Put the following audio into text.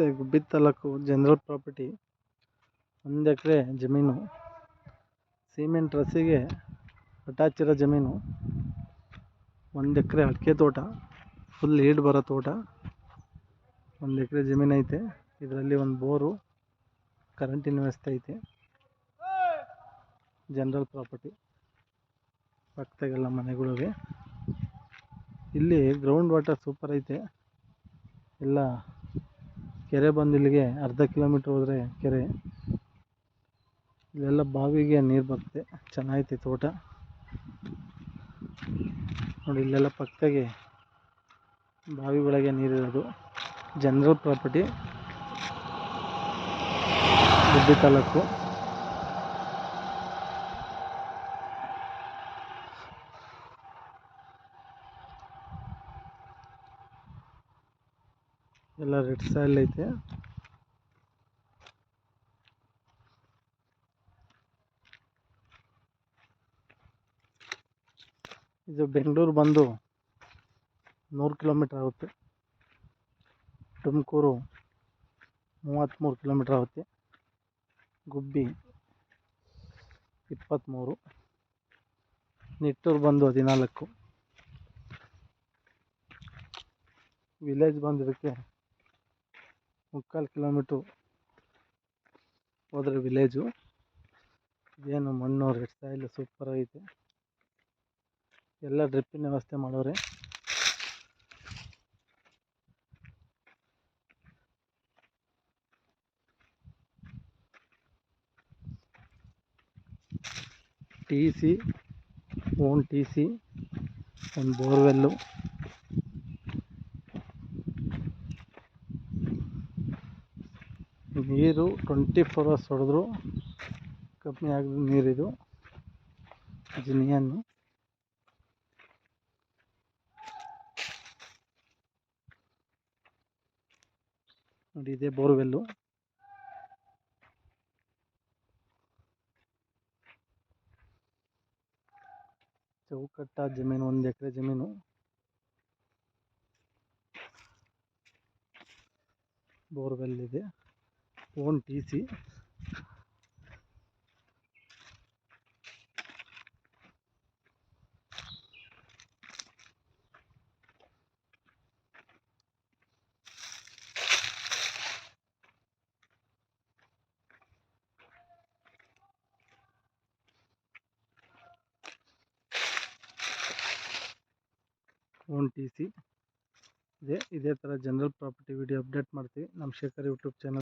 ನಮಸ್ತೆ ಗುಬ್ಬಿ taluk general property ಒಂದು ಎಕರೆ ಜಮೀನು. ಸಿಮೆಂಟ್ ರಸ್ತೆಗೆ ಅಟ್ಯಾಚ್ ಇರೋ ಜಮೀನು. ಒಂದು ಎಕರೆ ಅಡಿಕೆ ತೋಟ ಫುಲ್ ಈಡ್ ಬರೋ ತೋಟ. ಒಂದು ಎಕರೆ ಜಮೀನು ಐತೆ. ಇದರಲ್ಲಿ ಒಂದು ಬೋರು ಕರೆಂಟಿನ ವ್ಯವಸ್ಥೆ ಐತೆ. ಜನರಲ್ ಪ್ರಾಪರ್ಟಿ ಪಕ್ಕದಾಗೆಲ್ಲ ಮನೆಗಳಿಗೆ ಇಲ್ಲಿ ಗ್ರೌಂಡ್ ವಾಟರ್ ಸೂಪರ್ ಐತೆ. ಎಲ್ಲ ಕೆರೆ ಬಂದು ಇಲ್ಲಿಗೆ ಅರ್ಧ ಕಿಲೋಮೀಟ್ರ್ ಹೋದರೆ ಕೆರೆ. ಇಲ್ಲೆಲ್ಲ ಬಾವಿಗೆ ನೀರು ಬರುತ್ತೆ. ಚೆನ್ನಾಗೈತೆ ತೋಟ. ನೋಡಿ, ಇಲ್ಲೆಲ್ಲ ಪಕ್ಕದಾಗೆ ಒಳಗೆ ನೀರಿರೋದು ಜನರಲ್ ಪ್ರಾಪರ್ಟಿ. ಗುಬ್ಬಿ ತಾಲೂಕು. ಎಲ್ಲ ರೆಡ್ ಸಾಯಿಲ್ ಐತೆ. ಇದು ಬೆಂಗಳೂರು ಬಂದು ನೂರು ಕಿಲೋಮೀಟ್ರ್ ಆಗುತ್ತೆ. ತುಮಕೂರು ಮೂವತ್ತ್ಮೂರು ಕಿಲೋಮೀಟ್ರ್ ಆಗುತ್ತೆ. ಗುಬ್ಬಿ ಇಪ್ಪತ್ತ್ಮೂರು ನಿಟ್ಟೂರು ಬಂದು ಹದಿನಾಲ್ಕು. ವಿಲೇಜ್ ಬಂದಿದ್ದಕ್ಕೆ ಮುಕ್ಕಾಲು ಕಿಲೋಮೀಟ್ರು ಹೋದ್ರೆ ವಿಲೇಜು ಏನು ಮಣ್ಣು ರೆಡ್ ಸೂಪರ್ ಐತೆ. ಎಲ್ಲ ಡ್ರಿಪ್ಪಿನ ವ್ಯವಸ್ಥೆ ಮಾಡೋರೆ. T C own T C ಒಂದು ಬೋರ್ವೆಲ್ಲು ನೀರು ಟ್ವೆಂಟಿ ಫೋರ್ ಅವರ್ಸ್ ಹೊಡೆದ್ರು. ಕಮ್ಮಿ ಆಗದ ನೀರಿದು. ಜಿನಿಯನ್ನು. ನೋಡಿ, ಇದೆ ಬೋರ್ವೆಲ್ಲು. ಚೌಕಟ್ಟ ಜಮೀನು, ಒಂದು ಎಕರೆ ಜಮೀನು. ಬೋರ್ವೆಲ್ ಇದೆ. Own T C own T C ಇದೆ ಇದೇ ಥರ ಜನರಲ್ ಪ್ರಾಪರ್ಟಿ ವಿಡಿಯೋ ಅಪ್ಡೇಟ್ ಮಾಡ್ತೀವಿ ನಮ್ಮ ಶೇಖರ್ ಯೂಟ್ಯೂಬ್ ಚಾನಲ್